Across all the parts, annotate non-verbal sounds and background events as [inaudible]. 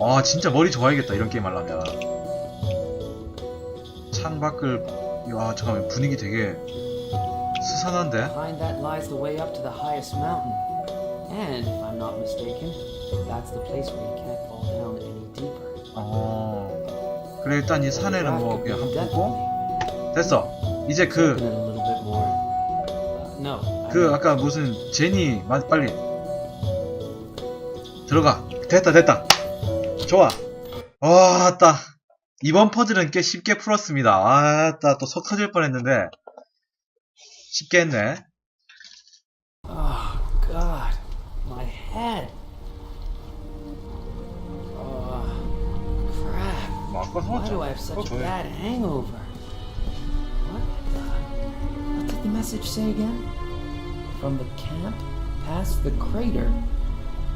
아 진짜 머리 좋아야겠다 이런 게임 하려면 창밖을 야 잠깐만 분위기 되게 스산한데 Behind that lies the way up to the highest mountain. And if I'm not mistaken, that's the place where you can't fall down any deeper. 어 그래 일단 이 산에는 뭐 그냥 한번 보고. 됐어 이제 Open 그 it a little bit more. Uh, no. I 그 mean, 아까 무슨 제니 마- 빨리 들어가 됐다 됐다 좋아 와따 이번 퍼즐은 꽤 쉽게 풀었습니다 아따 또 속 터질 뻔했는데 쉽게 했네 Oh God, my head. Oh crap! 뭐 Why do I have such a bad hangover? What the? What did the message say again? From the camp past the crater.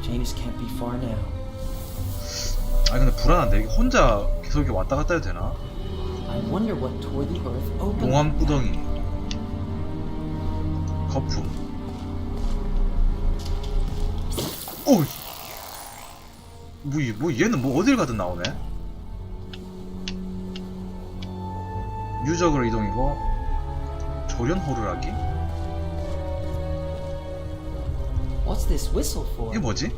Janus can't be far now. 아니 근데 불안한데 이게 혼자 계속 이렇게 왔다 갔다 해도 되나? I wonder what tore the earth open. 용암 구덩이 거품 오이 뭐, 이- 뭐 얘는 뭐 어딜 가든 나오네 유적으로 이동이고 조련 호루라기? What's this whistle for? 이게 뭐지?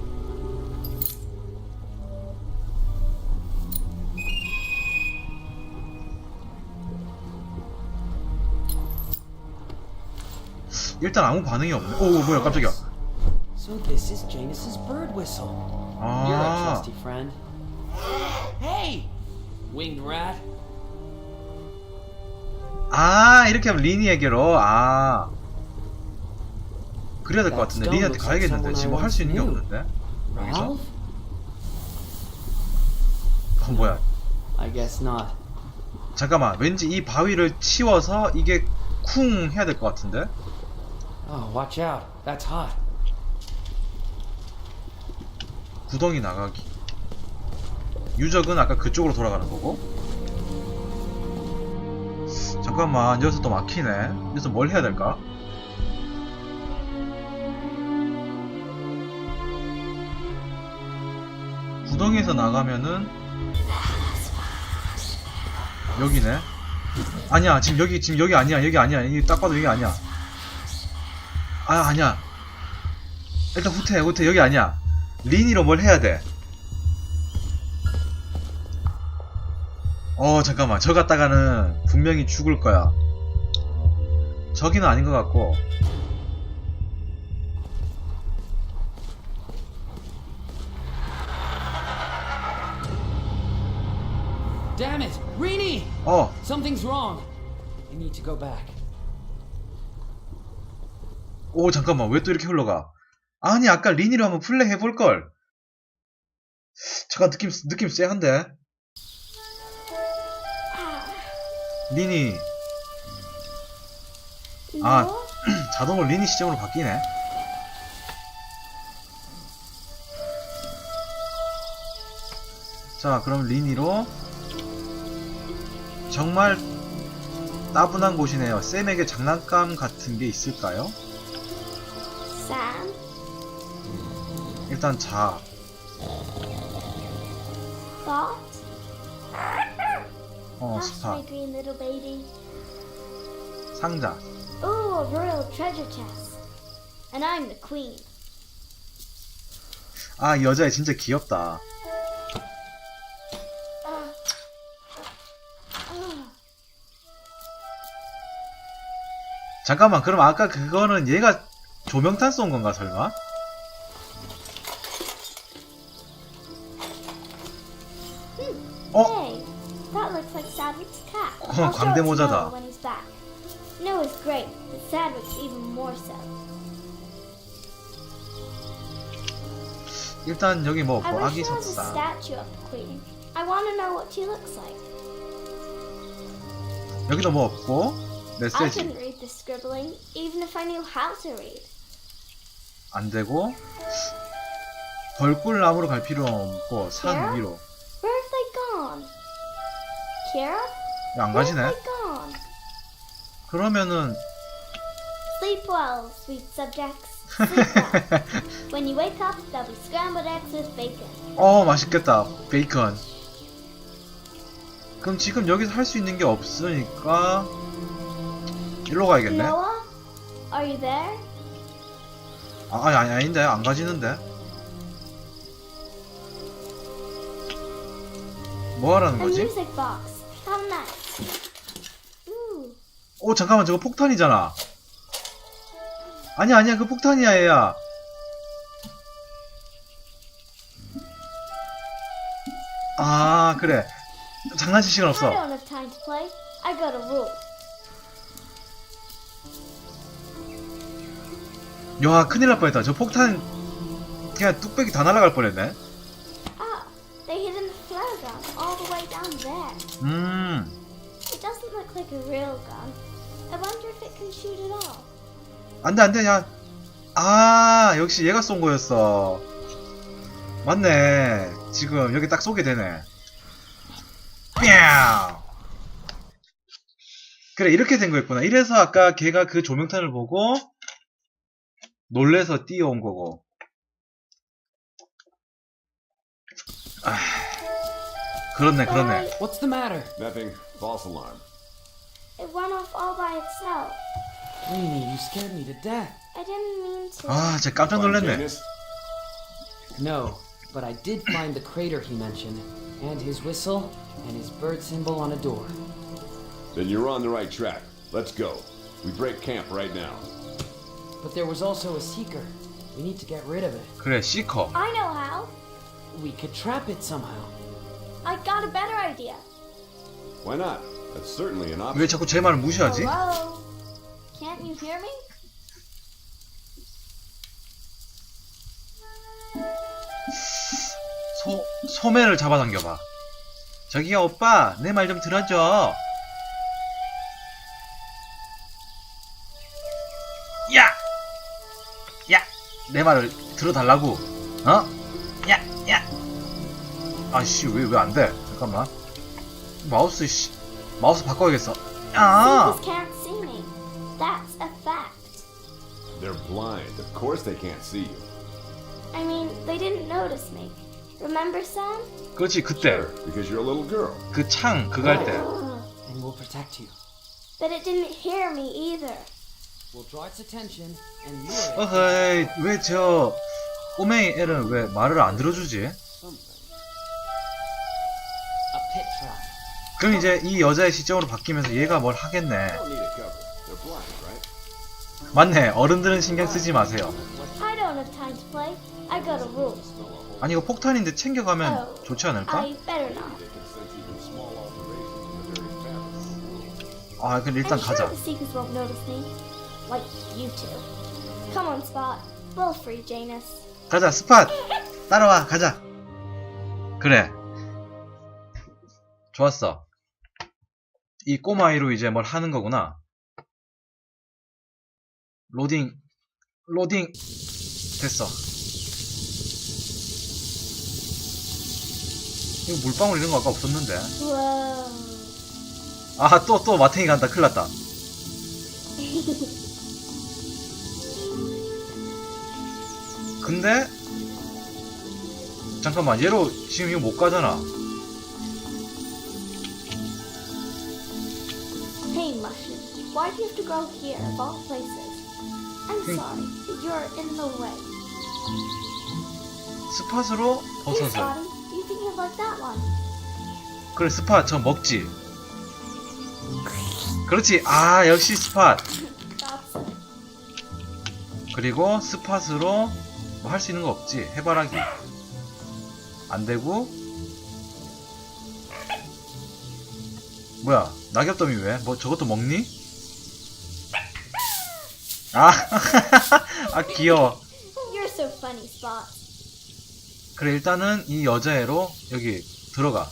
일단 아무 반응이 없네. 오 뭐야 깜짝이야. So this is Janus's bird whistle. You're a 아 trusty friend. Hey, winged rat. 아 이렇게 하면 리니에게로 아 그래야 될 것 같은데 리니한테 가야겠는데 지금 뭐 할 수 있는 게 없는데 여기서 Ralph? 어 뭐야 I guess not. 잠깐만 왠지 이 바위를 치워서 이게 쿵 해야 될 것 같은데 Oh, watch out. That's hot. 구덩이 나가기. 유적은 아까 그쪽으로 돌아가는 거고. 잠깐만 여기서 또 막히네. 여기서 뭘 해야 될까? 구덩이에서 나가면은 여기네. 아니야 지금 여기 지금 여기 아니야. 여기 아니야. 여기 딱 봐도 여기 아니야 아 아니야 일단 후퇴 후퇴 여기 아니야 리니로 뭘 해야 돼? 어 잠깐만 저 갔다가는 분명히 죽을 거야 저기는 아닌 것 같고 Damn it! Rini! 어 Something's wrong. I need to go back. 오 잠깐만. 왜 또 이렇게 흘러가? 아니 아까 리니로 한번 플레이 해볼 걸. 잠깐 느낌 느낌 쎄한데? 리니. 아 뭐? [clears throat] 자동으로 리니 시점으로 바뀌네. 자 그럼 리니로 정말 따분한 곳이네요. 쌤에게 장난감 같은 게 있을까요? Sam? 일단 자 Thought? 어, That's 스파, my green little baby. 상자. Oh, a royal treasure chest. And I'm the queen. 아, 이 여자애 진짜 귀엽다. 잠깐만, 그럼 아까 그거는 얘가 조명탄 쏜 건가, 설마? 어? Hey, that looks like Sadwick's cat. 어, I'll show it to 광대모자다. Noah when he's back. Noah's great, but Sadwick's even more so. 일단 여기 뭐, I 뭐 wish 아기 there was a 석상. statue of the queen. I want to know what she looks like. 여기도 뭐 없고, I 메시지 couldn't read the scribbling, even if I knew how to read. 안 되고, 벌꿀나무로 갈 필요 없고, 산 Here? 위로. Where have they gone? Kira? 안 Where have 가지네? they gone? 그러면은, Sleep well, sweet subjects. Sleep well. when you wake up, there'll be scrambled eggs with bacon. 어 맛있겠다 베이컨 그럼 지금 여기서 할 수 있는 게 없으니까 일로 가야겠네 Noah, are you there? 아, 아니 아니 아닌데. 안 가지는데. 뭐 하라는 거지? 오 잠깐만. 저거 폭탄이잖아. 아니야 아니야. 그 폭탄이야 얘야. 아 그래. 장난칠 시간 없어 야 큰일 날 뻔했다 저 폭탄 그냥 뚝배기 다 날아갈 뻔했네 Ah, they hidden the flare gun all the way down there. 음 It doesn't look like a real gun. I wonder if it can shoot at all. 안돼 안돼 야아 역시 얘가 쏜 거였어 맞네 지금 여기 딱 쏘게 되네 뿅 그래 이렇게 된 거였구나 이래서 아까 걔가 그 조명탄을 보고 놀래서 뛰어온 거고 아 그렇네 그렇네 What's the matter? Nothing. False alarm. It went off all by itself. Queenie, you scared me to death. I didn't mean to. 아 진짜 깜짝 Find 놀랐네 Janus? No, but I did find the crater he mentioned, and his whistle, and his bird symbol on a door. Then you're on the right track. Let's go. We break camp right now. But there was also a seeker. We need to get rid of it. 그래 시커 I know how. We could trap it somehow. I got a better idea. Why not? That's certainly an option. 왜 자꾸 제 말을 무시하지? Hello? Can't you hear me? 소, 소매를 잡아당겨봐. 저기요, 오빠, 내 말 좀 들어줘. 내 말을 들어달라고. 어? 야! 야! 아씨, 왜, 왜 안 돼? 잠깐만. 마우스, 씨. 마우스 바꿔야겠어. fact. They're blind. Of course they can't see you. I mean, they didn't notice me. Remember, Sam? 그렇지, 그때. Sure, because you're a little girl. 그 창, 그거 할 때. Ugh. And we'll protect you. But it didn't hear me either. 어허이, 왜 저, 꼬맹이 애는 왜 말을 안 들어주지? 그럼 이제 이 여자의 시점으로 바뀌면서 얘가 뭘 하겠네. 맞네. 어른들은 신경 쓰지 마세요. 아니 이거 폭탄인데 챙겨가면 좋지 않을까? 아 근데 일단 가자. Like you two. Come on, Spot. We'll free Janus. 가자 스팟. 따라와 가자. 그래. 좋았어. 이 꼬마아이로 이제 뭘 하는 거구나. 로딩 로딩 됐어. 이거 물방울 이런 거 아까 없었는데. 아 또 또 마탱이 간다 큰일 났다 근데 잠깐만 얘로 지금 이거 못 가잖아 hey, Mushroom. Why do you have to go here of all places? I'm Hmm. sorry, but you're in the way. 스팟으로 Here, 버섯을 Spotty. You think you'd like that one? 그래 스팟 저 먹지 그렇지 아 역시 스팟 That's it. 그리고 스팟으로 뭐 할 수 있는 거 없지 해바라기 안 되고 뭐야 낙엽더미 왜? 뭐 저것도 먹니? 아, [laughs] 아 귀여워 so funny. 그래 일단은 이 여자애로 여기 들어가.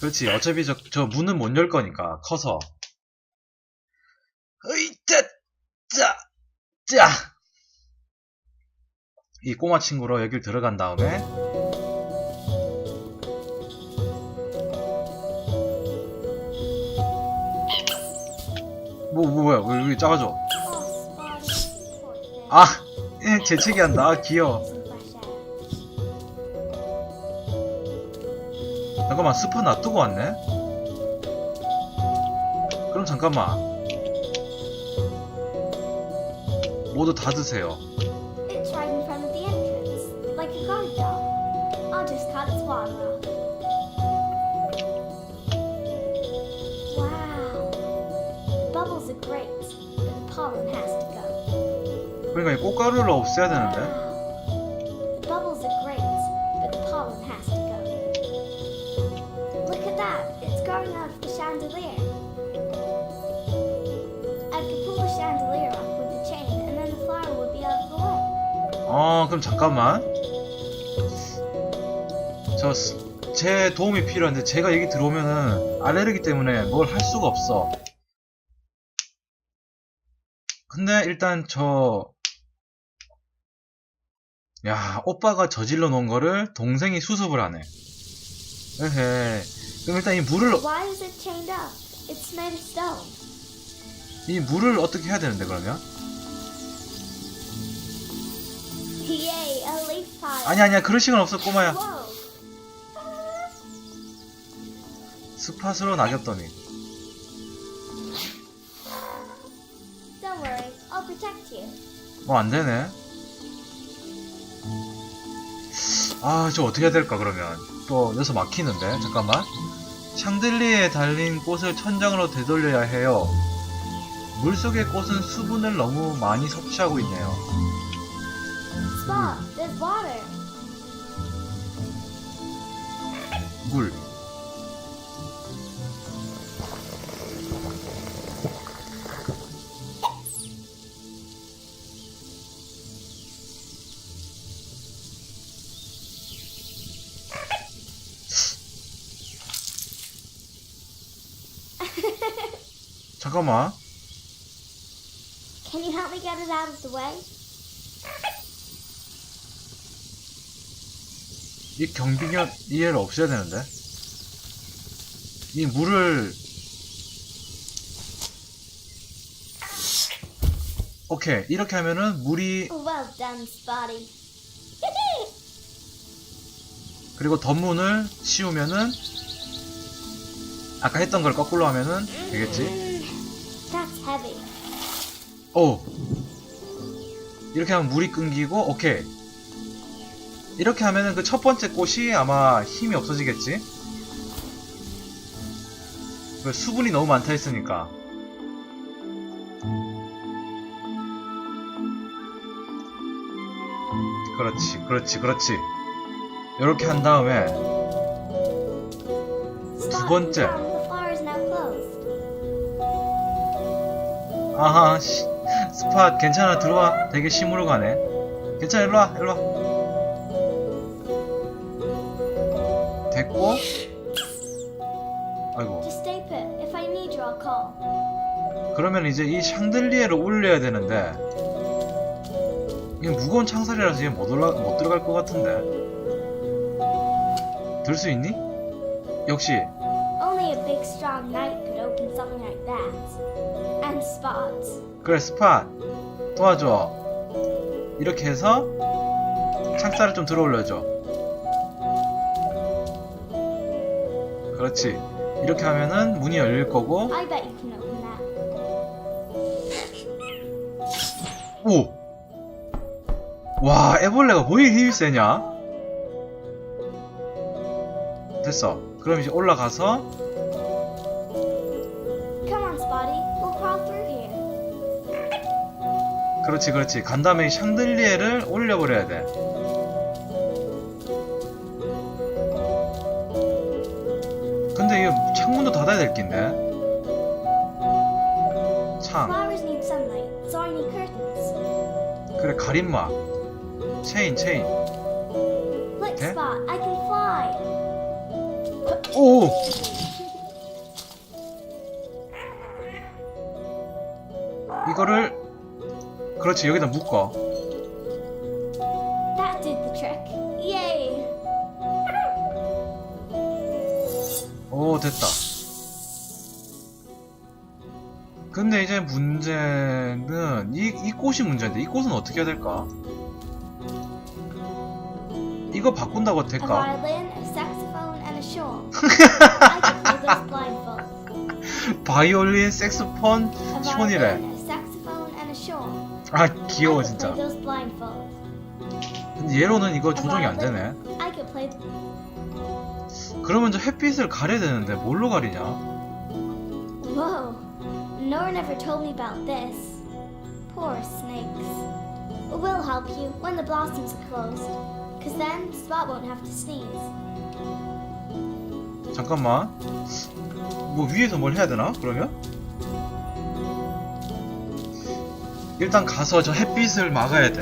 그렇지 어차피 저, 저 문은 못 열 거니까 커서 으이짜 짜짜 이 꼬마 친구로 여길 들어간 다음에 뭐 뭐야? 왜 여기 작아져. 아 예, 재채기 한다. 아 귀여워. 잠깐만 스파 놔두고 왔네? 그럼 잠깐만 모두 다 드세요 It's right in front of the entrance, like a guard dog. I'll just cut its water off. Wow. The bubbles are great, but the pollen has to go. 그러니까 이 꽃가루를 없애야 되는데 그럼 잠깐만 저 제 도움이 필요한데 제가 여기 들어오면은 알레르기 때문에 뭘 할 수가 없어 근데 일단 저 야, 오빠가 저질러 놓은 거를 동생이 수습을 하네. 에헤. 그럼 일단 이 물을, stone. 이 물을 어떻게 해야 되는데, 그러면? 아니, 아니야. 그럴 시간 없어, 꼬마야. 스팟으로 낙엽 더미. Protect you. 뭐, 안 되네. 아, 저 어떻게 해야 될까, 그러면. 또, 여기서 막히는데. 잠깐만. 샹들리에 달린 꽃을 천장으로 되돌려야 해요. 물속의 꽃은 수분을 너무 많이 섭취하고 있네요. Spot, there's water. 물. [laughs] 잠깐만. Can you help me get it out of the way? 이 경비견 이해를 없애야 되는데. 이 물을 오케이 이렇게 하면은 물이 Well done. [laughs] 그리고 덧문을 씌우면은 아까 했던 걸 거꾸로 하면은 되겠지? 오 이렇게 하면 물이 끊기고 오케이 이렇게 하면은 그 첫 번째 꽃이 아마 힘이 없어지겠지? 그 수분이 너무 많다 했으니까. 그렇지 그렇지 그렇지. 이렇게 한 다음에 Spot, 번째. 아하 씨, 스팟 괜찮아. 들어와. 되게 심으로 가네. 괜찮아 일로와 일로와 됐고 아이고 Just stay put. If I need you, I'll call. 그러면 이제 이 샹들리에를 올려야 되는데 이게 무거운 창살이라서 이게 못, 올라, 못 들어갈 것 같은데 들 수 있니? 역시 Only a big, strong knight could open something like that. And Spot. 그래 스팟 도와줘 이렇게 해서 창살을 좀 들어 올려줘 그렇지 이렇게 하면은 문이 열릴 거고 I bet you can open that. 오! 와 애벌레가 거의 힘이 세냐? 됐어 그럼 이제 올라가서 Come on, Spotty. We'll crawl through here. 그렇지 그렇지 간 다음에 이 샹들리에를 올려버려야 돼 닫아야 될 낀데 창. 그래 가림막 체인 체인 fly. 오 이거를 그렇지 여기다 묶어 꽃은 어떻게 해야 될까? 이거 바꾼다고 될까? 바이올린, 색스폰, shawl. 아 귀여워 진짜. 얘로는 이거 조정이 안 되네. 그러면 저 햇빛을 가려야 되는데 뭘로 가리냐? Whoa! Nora never told me about this. Poor snakes. We'll help you when the blossoms are closed, cause then Spot won't have to sneeze. 잠깐만. 뭐 위에서 뭘 해야 되나? 그러면? 일단 가서 저 햇빛을 막아야 돼.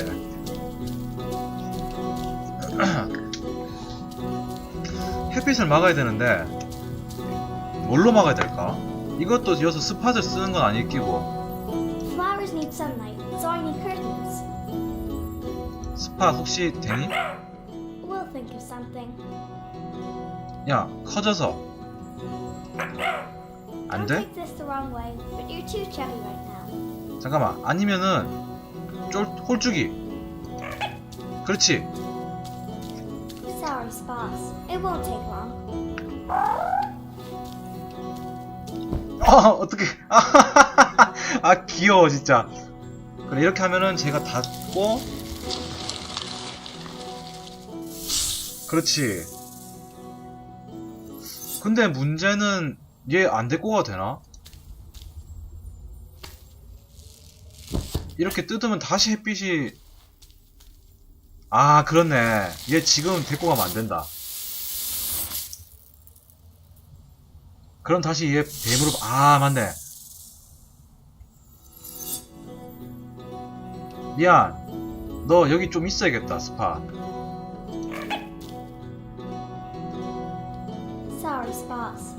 햇빛을 막아야 되는데 뭘로 막아야 될까? 이것도 이어서 스팟을 쓰는 건 아닐 끼고 Flowers need sunlight, so I need curtains. 스팟 혹시 되니? We'll think of something. 야 커져서 안 Don't 돼? take this the wrong way, but you're too chubby right now. 잠깐만 아니면은 쫄 홀쭉이 그렇지 Sorry, Spots. It won't take long. 아 어떻게 아 귀여워 진짜 그래 이렇게 하면은 제가 닫고 그렇지. 근데 문제는 얘안 가도 되나? 이렇게 뜯으면 다시 햇빛이 아 그렇네. 얘 지금 데리고 가면 안 된다. 그럼 다시 얘 뱀으로 아 맞네. 미안. 너 여기 좀 있어야겠다 스파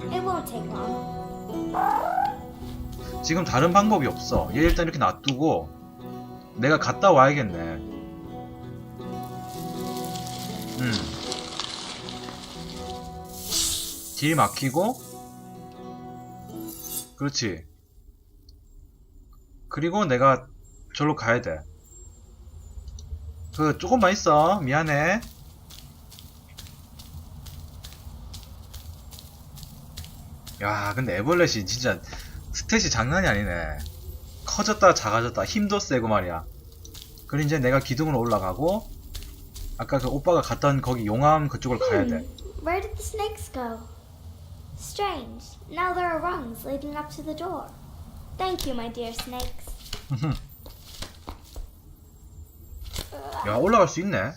Take long. 지금 다른 방법이 없어. 얘 일단 이렇게 놔두고 내가 갔다 와야겠네. 음. 길 막히고. 그렇지. 그리고 내가 절로 가야 돼 그 조금만 있어. 미안해 야 근데 애벌렛이 진짜 스탯이 장난이 아니네. 커졌다 작아졌다 힘도 세고 말이야. 그리고 이제 내가 기둥으로 올라가고 아까 그 오빠가 갔던 거기 용암 그쪽을 가야 돼. Hmm. Where did the snakes go? Strange. Now there are rungs leading up to the door. Thank you, my dear snakes. [laughs] 야 올라갈 수 있네.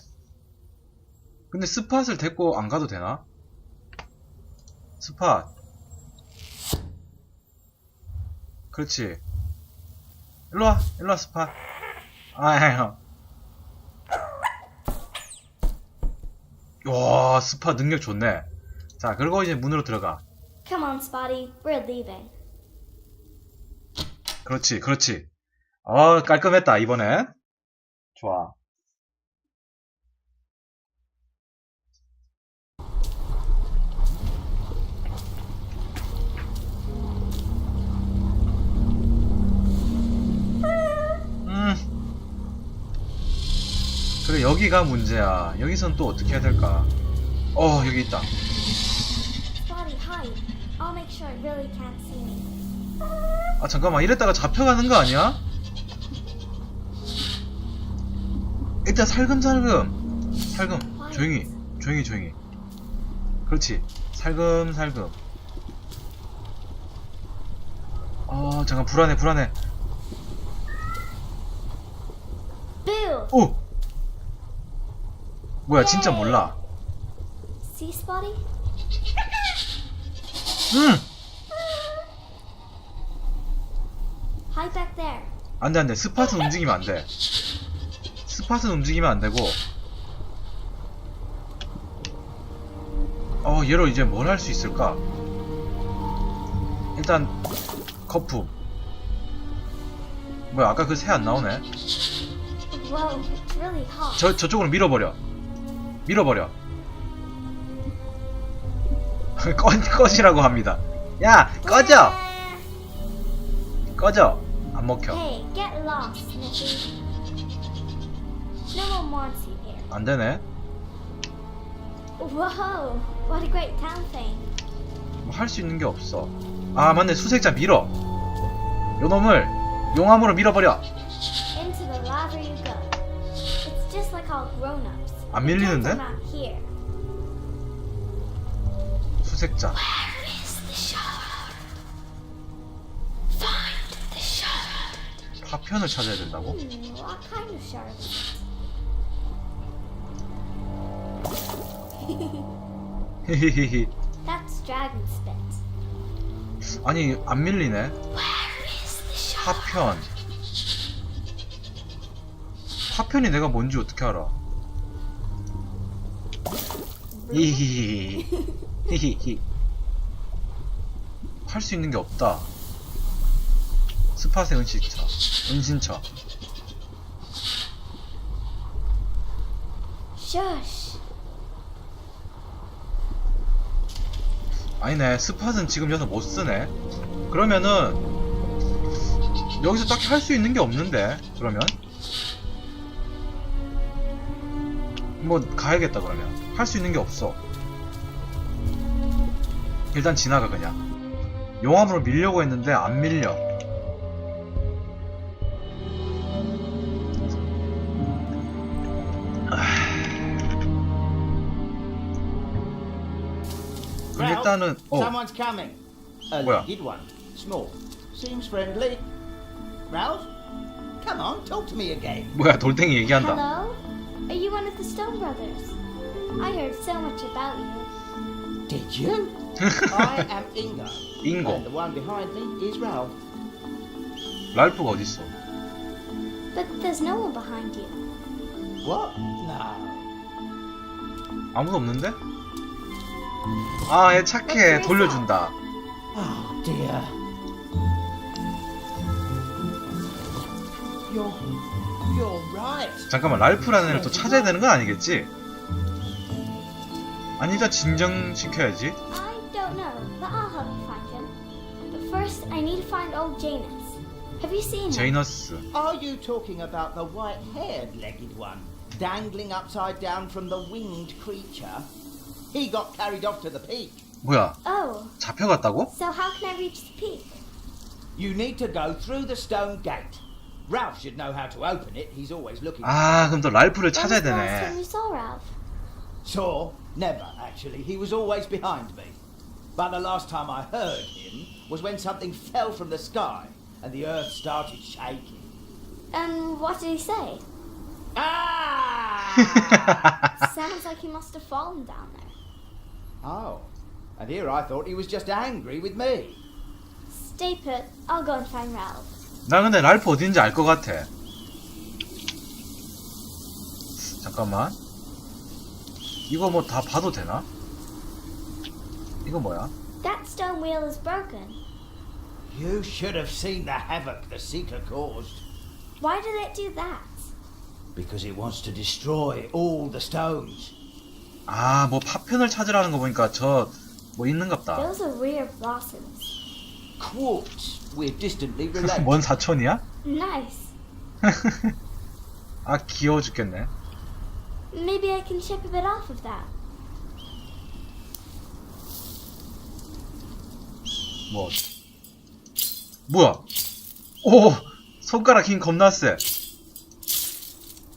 근데 스팟을 데리고 안 가도 되나? 스팟. 그렇지. 일로와, 일로와 스팟. 아유. 와 스팟 능력 좋네. 자 그리고 이제 문으로 들어가. Come on, Spotty. We're leaving. 그렇지, 그렇지. 어, 깔끔했다, 이번에. 좋아. 음. 그래, 여기가 문제야. 여기선 또 어떻게 해야 될까? 어, 여기 있다. 아 잠깐만. 이랬다가 잡혀가는 거 아니야? 일단 살금살금. 살금. 조용히. 조용히 조용히. 그렇지. 살금살금. 어 잠깐. 불안해 불안해! 오 뭐야 진짜 몰라. See, Spotty? 응. Hide back there. 안돼 안돼. 스팟은 움직이면 안돼. 스팟은 움직이면 안되고. 어 얘로 이제 뭘 할 수 있을까? 일단 거품. 뭐야 아까 그 새 안 나오네. Whoa, it's really hot. 저 저쪽으로 밀어버려 밀어버려 꺼, 꺼지라고 합니다 야 꺼져 꺼져 안 먹혀 Hey, get lost, Snippy. No one wants you here. 안 되네 Whoa, what a great town thing. 뭐할수 있는 게 없어 아 맞네 수색자 밀어 요 놈을 용암으로 밀어버려 Into the lava you go. It's just like all grown-ups. 안 밀리는데? 수색자. 파편을 찾아야 된다고? Hmm? 히히히히. 아니 안 밀리네? 파편 파편이 내가 뭔지 어떻게 알아 히히히 히 히히 할수 있는 게 없다. 스팟의 은신처 은신처 Shush. 아니네 스팟은 지금 여기서 못 쓰네. 그러면은 여기서 딱히 할 수 있는 게 없는데 그러면 뭐 가야겠다 그러면 할 수 있는 게 없어 일단 지나가 그냥 용암으로 밀려고 했는데 안 밀려 그럼 일단은 어 Someone's coming. A Where? legged one. Small. Seems friendly. Ralph? Come on, talk to me again. 뭐야 돌덩이 얘기한다 Hello? Are you one of the Stone Brothers? I heard so much about you. Did you? I am Ingo. Ingo. And the one behind me is Ralph. 랄프가 어딨어 But there's no one behind you. What? No. 아무도 없는데? 아, 얘 착해. 돌려준다. Oh dear. You're. You're right. 잠깐만, 랄프라는 애를 또 찾아야 되는 건 아니겠지? 아니, 일단 진정시켜야지. I don't know, but I'll help you find him. But first, I need to find old Janus. Have you seen him? 제이너스. Are you talking about the white haired legged one, dangling upside down from the winged creature? He got carried off to the peak. 뭐야, Oh, 잡혀갔다고? so how can I reach the peak? You need to go through the stone gate. Ralph should know how to open it. He's always looking. 아, 그럼 또 랄프를 When 찾아야 was the last time 되네. you saw Ralph? Saw? Never, actually. He was always behind me. But the last time I heard him was when something fell from the sky and the earth started shaking. And what did he say? Ah! [laughs] Sounds like he must have fallen down there. oh. And here I thought he was just angry with me. Stay put. I'll go and find Ralph. 나 근데 랄프 어딘지 알 것 같아. 잠깐만. 이거 뭐 다 봐도 되나? 이거 뭐야? That stone wheel is broken. You should have seen the havoc the Seeker caused. Why did it do that? Because it wants to destroy all the stones. 아, 뭐 파편을 찾으라는 거 보니까 저 뭐 있는갑다. Those are rare blossoms. Quartz, we're distantly related. 뭔 사촌이야? Nice. 아, 귀여워 죽겠네. Maybe I can chip a bit off of that. 뭐. 뭐야? 오! 손가락 힘 겁나 세.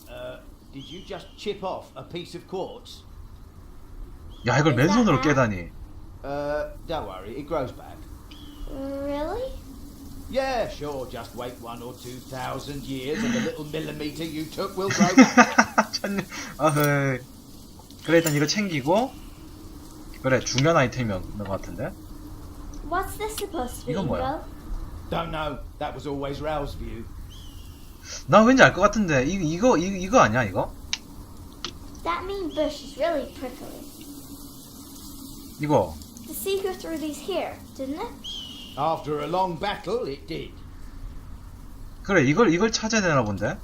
Uh, did you just chip off a piece of quartz? 야, 이걸 맨손으로 깨다니. Uh, don't worry, it grows back. Really? Yeah, sure, just wait one or two thousand years and the little [laughs] millimeter you took will grow [laughs] back. 천년, 아흐. 그래, 일단 이거 챙기고. 그래, 중요한 아이템이었던 것 같은데. What's this supposed to be, 이건 뭐야? Ingo? don't know, that was always Ralph's view. 나 왠지 알 것 같은데. 이, 이거, 이, 이거 아니야, 이거? That mean bush is really prickly. 이거. The seeker threw these here, didn't it? After a long battle, it did. 그래, 이걸, 이걸 찾아야 되나 본데?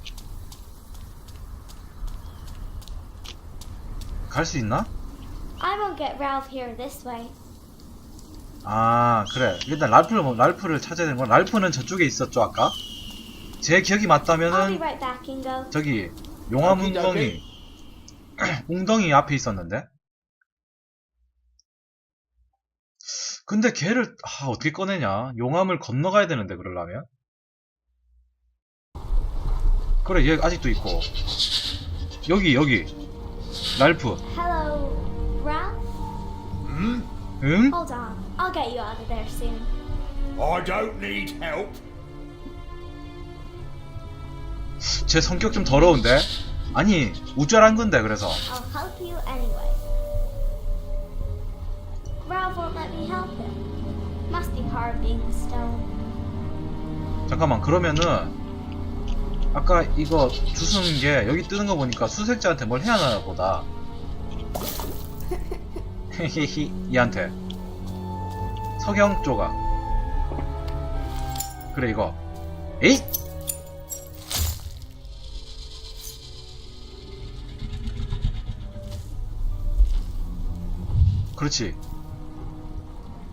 갈 수 있나? I won't get Ralph here this way. 아 그래 일단 랄프를 뭐- 랄프를 찾아야 되는 건 랄프는 저쪽에 있었죠 아까 제 기억이 I'll be 맞다면은 right back, Ingo. 저기 용암 웅덩이. [clears throat] 웅덩이 앞에 있었는데 근데 걔를 아, 어떻게 꺼내냐 용암을 건너가야 되는데 그러려면 그래 얘 아직도 있고 여기 여기 랄프 Hello, Ralph? 응? Hold on. I'll get you out of there soon. I don't need help. 제 성격 좀 더러운데 아니 우쭐한 건데 그래서 I'll help you anyway. Ralph won't let me help him. Must be hard being a stone. 잠깐만 그러면은 아까 이거 주스는 게 여기 뜨는 거 보니까 수색자한테 뭘 해야 하나 보다. 헤헤히 얘한테. [laughs] 석영 조각. 그래 이거. 에잇! 그렇지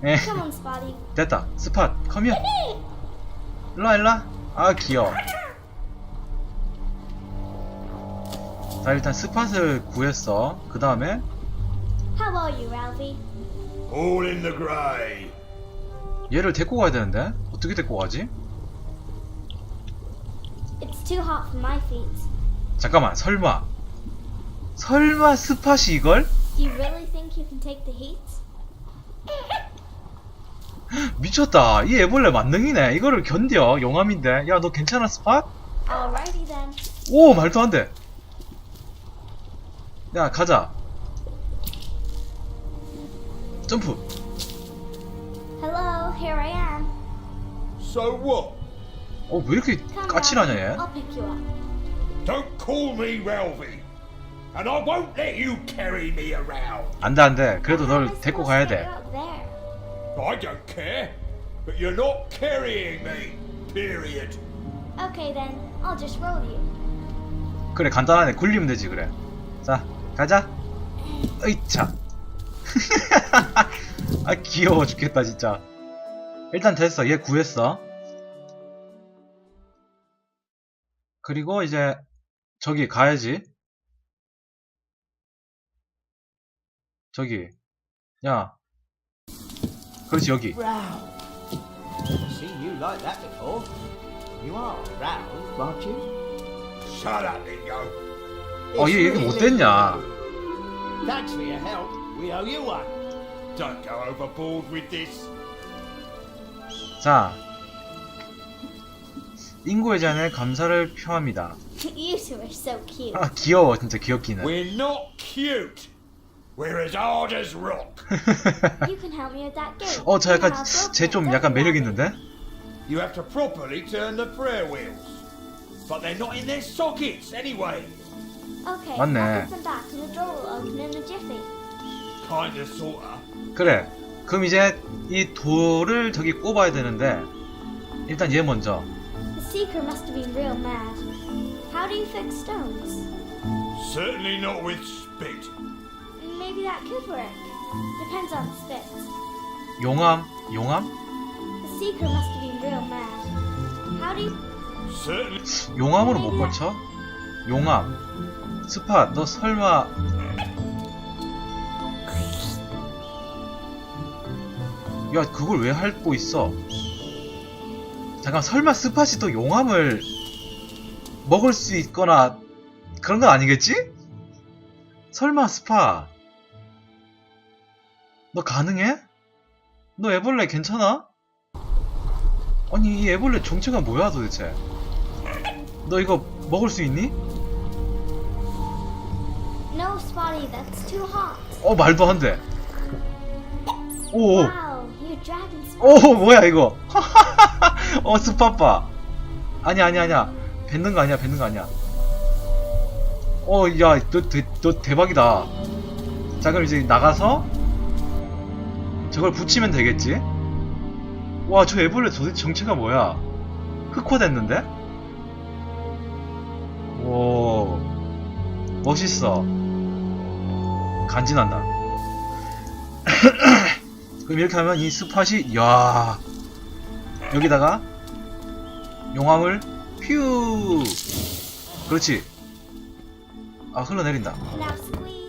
에 Come on, Spotty. 됐다 스팟 컴이야 일로와 일로와 아 귀여워 자 일단 스팟을 구했어 그 다음에 How are you, Ralphie? All in the grey. 얘를 데리고 가야 되는데 어떻게 데리고 가지? It's too hot for my feet. 잠깐만 설마 설마 스팟이 이걸? Do you really think you can take the heat? 미쳤다 이 애벌레 만능이네 이거를 견뎌 용암인데 야 너 괜찮아 스팟? Alrighty then. 오 말도 안 돼 야 가자 점프 Hello, here I am. So what? 어 왜 이렇게 까칠하냐. 얘 I'll pick you up. Don't call me Ralphie. And I won't let you carry me around. 안 돼 안 돼 그래도 How am I 널 데리고 가야 돼? I don't care. But you're not carrying me. Period. Okay then, I'll just roll you. 그래 간단하네 굴리면 되지 그래 자 가자 으이차 아 귀여워 죽겠다 진짜 일단 됐어 얘 구했어 그리고 이제 저기 가야지 저기 야 그렇지 여기 Ralph. Never seen you like that before. You are Ralph, aren't you? Shut up, Ingo. 어얘 얘기 못 됐냐 Thanks for your help. We owe you one. Don't go overboard with this. 자 인고의 잔에 감사를 표합니다 you two are so cute. 아 귀여워 진짜 귀엽기는 We're not cute. We're as hard as rock. You can help me with that gate. 어, 저 약간, 쟤좀 약간 you, 매력? 있는데? You have to properly turn the prayer wheels. But they're not in their sockets anyway. Okay, 맞네. I'll put them back and the door will open in a jiffy. Kinda, sorta. 그래. 그럼 이제 이 돌을 저기 꼽아야 되는데, 일단 얘 먼저. The seeker must have been real mad. How do you fix stones? Certainly not with spit. Maybe that could work. Depends on the spit. 용암, 용암? The seeker must have been real mad. How do you... Certainly. 용암으로 못 고쳐? 용암. 스팟, 너 설마. 야, 그걸 왜 핥고 있어? 잠깐, 설마 스팟이 또 용암을 먹을 수 있거나 그런 건 아니겠지? 설마 스팟. 너 가능해? 너 애벌레 괜찮아? 아니, 이 애벌레 정체가 뭐야 도대체? 너 이거 먹을 수 있니? No, Spotty, that's too hot. 어 말도 안 돼. 오, 오, Wow, you're dragon. 오 뭐야 이거? [laughs] 어 스파빠. 아니야 아니야 아니야. 뱉는 거 아니야 뱉는 거 아니야. 어, 야, 너, 대, 너 대박이다. 자, 그럼 이제 나가서 저걸 붙이면 되겠지? 와, 저 애벌레 도대체 정체가 뭐야? 흑화됐는데? 오, 멋있어. 간지난다. [clears throat] 그럼 이렇게 하면 이 스팟이 야 여기다가 용암을 퓨 그렇지 아 흘러내린다.